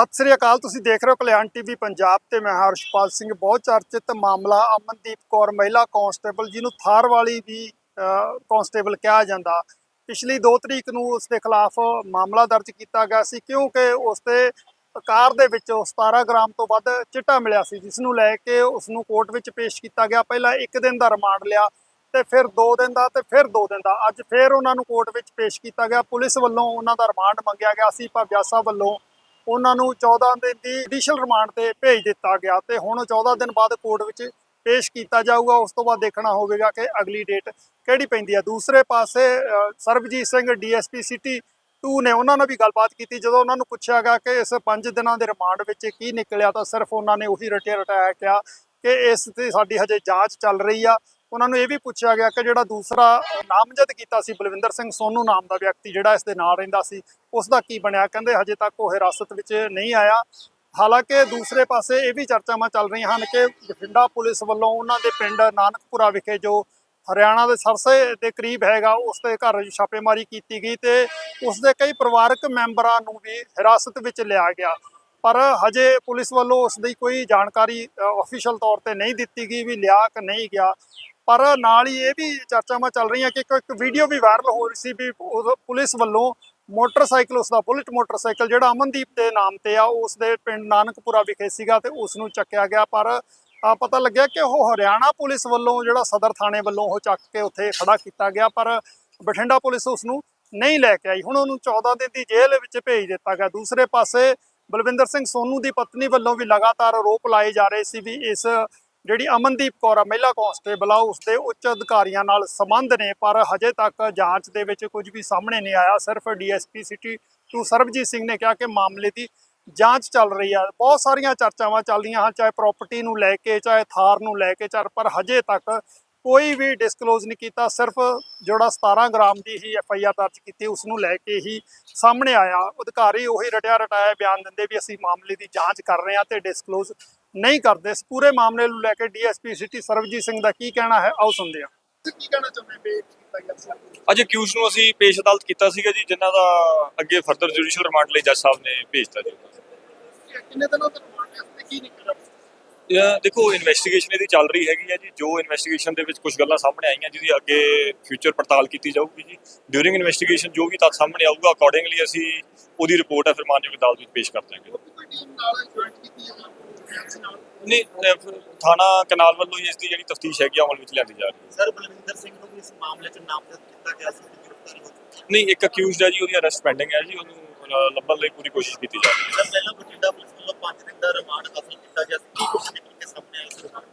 ਸਤਿ ਸ੍ਰੀ ਅਕਾਲ ਤੁਸੀਂ ਦੇਖ ਰਹੇ ਹੋ ਕਲਿਆਣ ਟੀਵੀ ਪੰਜਾਬ ਤੇ ਮੈਂ ਹਰਸ਼ਪਾਲ ਸਿੰਘ ਬਹੁਤ ਚਰਚਿਤ ਮਾਮਲਾ ਅਮਨਦੀਪ ਕੌਰ ਮਹਿਲਾ ਕਾਂਸਟੇਬਲ ਜਿਹਨੂੰ ਥਾਰ ਵਾਲੀ ਵੀ ਅਹ, ਕਾਂਸਟੇਬਲ ਕਿਹਾ ਜਾਂਦਾ। ਪਿਛਲੀ 2 ਤਰੀਕ ਨੂੰ ਉਸ ਦੇ ਖਿਲਾਫ ਮਾਮਲਾ ਦਰਜ ਕੀਤਾ ਗਿਆ ਸੀ ਕਿਉਂਕਿ ਉਸ ਦੇ ਕਾਰ ਦੇ ਵਿੱਚ 17 ਗ੍ਰਾਮ ਤੋਂ ਵੱਧ ਚਿੱਟਾ ਮਿਲਿਆ ਸੀ ਜਿਸ ਨੂੰ ਲੈ ਕੇ ਉਸ ਨੂੰ ਕੋਰਟ ਵਿੱਚ ਪੇਸ਼ ਕੀਤਾ ਗਿਆ। ਪਹਿਲਾਂ 1 ਦਿਨ ਦਾ ਰਿਮਾਂਡ ਲਿਆ ਤੇ ਫਿਰ 2 ਦਿਨ ਦਾ ਤੇ ਫਿਰ 2 ਦਿਨ ਦਾ। ਅੱਜ ਫਿਰ ਉਹਨਾਂ ਨੂੰ ਕੋਰਟ ਵਿੱਚ ਪੇਸ਼ ਕੀਤਾ ਗਿਆ। ਪੁਲਿਸ ਵੱਲੋਂ ਉਹਨਾਂ ਦਾ ਰਿਮਾਂਡ ਮੰਗਿਆ ਗਿਆ ਸੀ ਪਰ ਵਿਆਸਾ ਵੱਲੋਂ ਉਹਨਾਂ ਨੂੰ 14 ਦਿਨ ਦੀ ਜੁਡੀਸ਼ੀਅਲ ਰਿਮਾਂਡ ਤੇ ਭੇਜ ਦਿੱਤਾ ਗਿਆ ਤੇ ਹੁਣ 14 ਦਿਨ ਬਾਅਦ ਕੋਰਟ ਵਿੱਚ ਪੇਸ਼ ਕੀਤਾ ਜਾਊਗਾ, ਉਸ ਤੋਂ ਬਾਅਦ ਦੇਖਣਾ ਹੋਵੇਗਾ ਕਿ ਅਗਲੀ ਡੇਟ ਕਿਹੜੀ ਪੈਂਦੀ ਹੈ ਦੂਸਰੇ ਪਾਸੇ ਸਰਬਜੀਤ ਸਿੰਘ ਡੀਐਸਪੀ ਸਿਟੀ 2 ਨੇ ਉਹਨਾਂ ਨਾਲ ਵੀ ਗੱਲਬਾਤ ਕੀਤੀ। ਜਦੋਂ ਉਹਨਾਂ ਨੂੰ ਪੁੱਛਿਆ ਗਿਆ ਕਿ ਇਸ 5 ਦਿਨਾਂ ਦੇ ਰਿਮਾਂਡ ਵਿੱਚ ਕੀ ਨਿਕਲਿਆ, ਤਾਂ ਸਿਰਫ ਉਹਨਾਂ ਨੇ ਉਹੀ ਰਟਿਆ ਰਟਾਇਆ ਕਿਹਾ ਕਿ ਇਸ ਤੇ ਸਾਡੀ ਹਜੇ ਜਾਂਚ ਚੱਲ ਰਹੀ ਆ। ਉਹਨਾਂ ਨੂੰ ਇਹ ਵੀ ਪੁੱਛਿਆ ਗਿਆ ਕਿ ਜਿਹੜਾ ਦੂਸਰਾ ਨਾਮਜ਼ਦ ਕੀਤਾ ਸੀ ਬਲਵਿੰਦਰ ਸਿੰਘ ਸੋਨੂ ਨਾਮ ਦਾ ਵਿਅਕਤੀ ਜਿਹੜਾ ਇਸ ਦੇ ਨਾਲ ਰਹਿੰਦਾ ਸੀ, ਉਸ ਦਾ ਕੀ ਬਣਿਆ? ਕਹਿੰਦੇ ਹਜੇ ਤੱਕ ਉਹ ਹਿਰਾਸਤ ਵਿੱਚ ਨਹੀਂ ਆਇਆ। ਹਾਲਾਂਕਿ ਦੂਸਰੇ ਪਾਸੇ ਇਹ ਵੀ ਚਰਚਾਵਾਂ ਚੱਲ ਰਹੀਆਂ ਹਨ ਕਿ ਬਠਿੰਡਾ ਪੁਲਿਸ ਵੱਲੋਂ ਉਹਨਾਂ ਦੇ ਪਿੰਡ ਨਾਨਕਪੁਰਾ ਵਿਖੇ ਜੋ ਹਰਿਆਣਾ ਦੇ ਸਰਸੇ ਦੇ ਕਰੀਬ ਹੈਗਾ, ਉਸ ਦੇ ਘਰ ਛਾਪੇਮਾਰੀ ਕੀਤੀ ਗਈ ਤੇ ਉਸ ਦੇ ਕਈ ਪਰਿਵਾਰਕ ਮੈਂਬਰਾਂ ਨੂੰ ਵੀ ਹਿਰਾਸਤ ਵਿੱਚ ਲਿਆ ਗਿਆ। ਪਰ ਹਜੇ ਪੁਲਿਸ ਵੱਲੋਂ ਉਸ ਦੀ ਕੋਈ ਜਾਣਕਾਰੀ ਅਫੀਸ਼ੀਅਲ ਤੌਰ ਤੇ ਨਹੀਂ ਦਿੱਤੀ ਗਈ, ਵੀ ਲਿਆ ਕਿ ਨਹੀਂ ਗਿਆ। ਪਰ ਨਾਲ ਹੀ ਇਹ ਵੀ ਚਰਚਾਵਾਂ ਚੱਲ ਰਹੀਆਂ ਕਿ ਇੱਕ ਵੀਡੀਓ ਵੀ ਵਾਇਰਲ ਹੋ ਰਹੀ ਸੀ ਵੀ ਉਹ ਪੁਲਿਸ ਵੱਲੋਂ ਮੋਟਰਸਾਈਕਲ ਉਸ ਦਾ ਬੁਲਟ ਮੋਟਰਸਾਈਕਲ ਜਿਹੜਾ ਅਮਨਦੀਪ ਦੇ ਨਾਮ ਤੇ ਆ, ਉਸ ਦੇ ਪਿੰਡ ਨਾਨਕਪੁਰਾ ਵਿਖੇ ਸੀਗਾ ਤੇ ਉਸ ਨੂੰ ਚੱਕਿਆ ਗਿਆ। ਪਰ ਆ ਪਤਾ ਲੱਗਿਆ ਕਿ ਉਹ ਹਰਿਆਣਾ ਪੁਲਿਸ ਵੱਲੋਂ ਜਿਹੜਾ ਸਦਰ ਥਾਣੇ ਵੱਲੋਂ ਉਹ ਚੱਕ ਕੇ ਉੱਥੇ ਖੜਾ ਕੀਤਾ ਗਿਆ, ਪਰ ਬਠਿੰਡਾ ਪੁਲਿਸ ਉਸ ਨੂੰ ਨਹੀਂ ਲੈ ਕੇ ਆਈ। ਹੁਣ ਉਹਨੂੰ 14 ਦਿਨ ਦੀ ਜੇਲ੍ਹ ਵਿੱਚ ਭੇਜ ਦਿੱਤਾ ਗਿਆ। ਦੂਸਰੇ ਪਾਸੇ ਬਲਵਿੰਦਰ ਸਿੰਘ ਸੋਨੂ ਦੀ ਪਤਨੀ ਵੱਲੋਂ ਵੀ ਲਗਾਤਾਰ ਆਰੋਪ ਲਾਏ ਜਾ ਰਹੇ ਸੀ ਵੀ ਇਸ ਜਿਹੜੀ ਅਮਨਦੀਪ ਕੌਰ ਆ, ਮਹਿਲਾ ਕਾਂਸਟੇਬਲ ਆ, ਉਸ ਦੇ ਉੱਚ ਅਧਿਕਾਰੀਆਂ ਨਾਲ ਸੰਬੰਧ ਨੇ, ਪਰ ਹਜੇ ਤੱਕ ਜਾਂਚ ਦੇ ਵਿੱਚ ਕੁਝ ਵੀ ਸਾਹਮਣੇ ਨਹੀਂ ਆਇਆ। ਸਿਰਫ DSP city two Sarabjit Singh ਨੇ ਕਿਹਾ ਕਿ ਮਾਮਲੇ ਦੀ ਜਾਂਚ ਚੱਲ ਰਹੀ ਆ। ਬਹੁਤ ਸਾਰੀਆਂ ਚਰਚਾਵਾਂ ਚੱਲਦੀਆਂ ਹਨ, ਚਾਹੇ ਪ੍ਰਾਪਰਟੀ ਨੂੰ ਲੈ ਕੇ, ਚਾਹੇ ਥਾਰ ਨੂੰ ਲੈ ਕੇ ਚਾਹੇ ਪਰ ਹਜੇ ਤੱਕ ਕੋਈ ਵੀ ਡਿਸਕਲੋਜ਼ ਨਹੀਂ ਕੀਤਾ। ਸਿਰਫ ਜਿਹੜਾ 17 ਗ੍ਰਾਮ ਦੀ ਹੀ ਐਫ ਆਈ ਆਰ ਦਰਜ ਕੀਤੀ, ਉਸ ਨੂੰ ਲੈ ਕੇ ਹੀ ਸਾਹਮਣੇ ਆਇਆ। ਅਧਿਕਾਰੀ ਉਹੀ ਰਟਿਆ ਰਟਾਇਆ ਬਿਆਨ ਦਿੰਦੇ ਵੀ ਅਸੀਂ ਮਾਮਲੇ ਦੀ ਜਾਂਚ ਕਰ ਰਹੇ ਹਾਂ ਤੇ ਡਿਸਕਲੋਜ਼ ਨਹੀਂ ਕਰਦੇ। ਇਸ ਪੂਰੇ ਮਾਮਲੇ ਨੂੰ ਲੈ ਕੇ ਡੀਐਸਪੀ ਸਿਟੀ ਸਰਬਜੀਤ ਸਿੰਘ ਦਾ ਕੀ ਕਹਿਣਾ ਹੈ ਆਓ ਸੁਣਦੇ ਹਾਂ। ਕੀ ਕਹਿਣਾ ਚਾਹੁੰਦੇ ਬੇ ਕੀਤਾ ਗਿਆ ਅੱਜ ਅਕਿਊਜ਼ ਨੂੰ ਅਸੀਂ ਪੇਸ਼ ਅਦਾਲਤ ਕੀਤਾ ਸੀਗਾ ਜੀ ਜਿਨ੍ਹਾਂ ਦਾ ਅੱਗੇ ਫਰਦਰ ਜੁਡੀਸ਼ੀਅਲ ਰਿਮਾਂਡ ਲਈ ਜੱਜ ਸਾਹਿਬ ਨੇ ਭੇਜਤਾ ਜੀ। ਕਿੰਨੇ ਦਿਨਾਂ ਤੱਕ ਰਿਮਾਂਡ ਤੇ ਕੀ ਨਿਕਲਿਆ? ਇਹ ਦੇਖੋ ਇਨਵੈਸਟੀਗੇਸ਼ਨ ਇਹਦੀ ਚੱਲ ਰਹੀ ਹੈਗੀ ਹੈ ਜੀ। ਜੋ ਇਨਵੈਸਟੀਗੇਸ਼ਨ ਦੇ ਵਿੱਚ ਕੁਝ ਗੱਲਾਂ ਸਾਹਮਣੇ ਆਈਆਂ ਜਿਹਦੀ ਅੱਗੇ ਫਿਊਚਰ ਪੜਤਾਲ ਕੀਤੀ ਜਾਊਗੀ ਜੀ। ਡਿਊਰਿੰਗ ਇਨਵੈਸਟੀਗੇਸ਼ਨ ਜੋ ਵੀ ਤੱਥ ਸਾਹਮਣੇ ਆਊਗਾ ਅਕੋਰਡਿੰਗਲੀ ਅਸੀਂ ਉਹਦੀ ਰਿਪੋਰਟ ਹੈ ਫਿਰ ਮਾਨਯੋਗ ਅਦਾਲਤ ਵਿੱਚ ਪੇਸ਼ ਕਰ ਦਾਂਗੇ ਨਹੀਂ ਥਾਣਾ ਕਨਾਲ ਵੱਲੋਂ ਇਸ ਦੀ ਜਿਹੜੀ ਤਫਤੀਸ਼ ਹੈਗੀ ਅਮਲ ਵਿੱਚ ਲਿਆਂਦੀ ਜਾ ਰਹੀ ਹੈ। ਸਰ ਬਲਵਿੰਦਰ ਸਿੰਘ ਨੂੰ ਵੀ ਇਸ ਮਾਮਲੇ 'ਚ ਨਾਮਜ਼ਦ ਕੀਤਾ ਗਿਆ ਸੀ ਗ੍ਰਿਫਤਾਰੀ ਹੋ ਚੁੱਕੀ ਨਹੀਂ ਇੱਕ ਅਕਿਊਜ਼ਡ ਹੈ ਜੀ ਉਹਦੀ ਅਰੈਸਟ ਪੈਂਡਿੰਗ ਹੈ ਜੀ ਉਹਨੂੰ ਲੱਭਣ ਲਈ ਪੂਰੀ ਕੋਸ਼ਿਸ਼ ਕੀਤੀ ਜਾ ਰਹੀ ਹੈ। ਸਰ ਪਹਿਲਾਂ ਬਠਿੰਡਾ ਪੁਲਿਸ ਵੱਲੋਂ 5 ਦਿਨ ਦਾ ਰਿਮਾਂਡ ਹਾਸਲ ਕੀਤਾ ਗਿਆ ਸੀ। ਕੀ ਕੁਝ ਨਿਕਲ ਕੇ ਸਾਹਮਣੇ ਆਇਆ ਸੀ? ਰਿਮਾਂਡ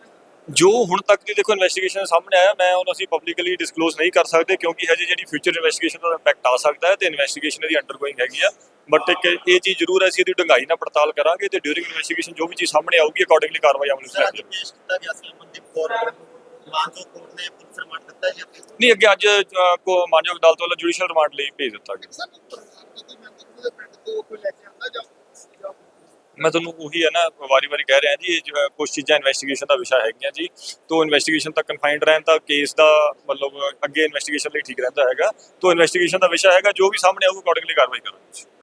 ਜੋ ਹੁਣ ਤੱਕ ਦੀ ਦੇਖੋ ਇਨਵੈਸਟੀਗੇਸ਼ਨ ਸਾਹਮਣੇ ਆਇਆ ਮੈਂ ਉਹਨੂੰ ਅਸੀਂ ਪਬਲਿਕਲੀ ਡਿਸਕਲੋਜ਼ ਨਹੀਂ ਕਰ ਸਕਦੇ ਕਿਉਂਕਿ ਹਜੇ ਜਿਹੜੀ ਫਿਊਚਰ ਇਨਵੈਸਟੀਗੇਸ਼ਨ ਦਾ ਇੰਪੈਕਟ ਆ ਸਕਦਾ ਹੈ ਤੇ ਇਨਵੈਸਟੀਗੇਸ਼ਨ ਇਹਦੀ ਅੰਡਰਗੋਇੰਗ ਹੈਗੀ ਆ। ਬਟ ਇੱਕ ਇਹ ਚੀਜ਼ ਜ਼ਰੂਰ ਹੈ ਅਸੀਂ ਇਹਦੀ ਡੂੰਘਾਈ ਨਾਲ ਪੜਤਾਲ ਕਰਾਂਗੇ ਤੇ ਡਿਊਰਿੰਗ ਇਨਵੈਸਟੀਗੇਸ਼ਨ ਜੋ ਵੀ ਚੀਜ਼ ਸਾਹਮਣੇ ਆਊਗੀ ਅਕੋਰਡਿੰਗਲੀ ਕਾਰਵਾਈ ਅਮਲ ਵਿੱਚ ਲਿਆਂਦੀ ਜਾਊਗੀ ਪੇਸ਼ ਕੀਤਾ ਗਿਆ ਸੀ ਅਮਨਦੀਪ ਕੌਰ ਨੂੰ। ਮਾਨਜੋ ਕੋਰਟ ਨੇ ਪੁਲਿਸ ਰਿਮਾਂਡ ਦਿੱਤਾ ਜੀ ਅੱਗੇ। ਨਹੀਂ ਅੱਗੇ ਅੱਜ ਕੋ ਮਾਨਯੋਗ ਅਦਾਲਤ ਵੱਲੋਂ ਜੁਡੀਸ਼ੀਅਲ ਰਿਮਾਂਡ ਲਈ ਭੇਜ ਦਿੱਤਾ ਗਿਆ। ਮੈਂ ਤੁਹਾਨੂੰ ਉਹੀ ਹੈ ਨਾ ਵਾਰੀ-ਵਾਰੀ ਕਹਿ ਰਿਹਾ ਜੀ, ਇਹ ਕੁਝ ਚੀਜ਼ਾਂ ਇਨਵੈਸਟੀਗੇਸ਼ਨ ਦਾ ਵਿਸ਼ਾ ਹੈਗੀਆਂ ਜੀ। ਤੋਂ ਇਨਵੈਸਟੀਗੇਸ਼ਨ ਤੱਕ ਕਨਫਾਈਨਡ ਰਹਿਣ ਤਾਂ ਕੇਸ ਦਾ ਮਤਲਬ ਅੱਗੇ ਇਨਵੈਸਟੀਗੇਸ਼ਨ ਲਈ ਠੀਕ ਰਹਿੰਦਾ ਹੈਗਾ। ਤੋਂ ਇਨਵੈਸਟੀਗੇਸ਼ਨ ਦਾ ਵਿਸ਼ਾ ਹੈਗਾ, ਜੋ ਵੀ ਸਾਹਮਣੇ ਆਊਗਾ ਅਕੋਰਡਿੰਗਲੀ ਕਾਰਵਾਈ ਕਰਾਂਗੇ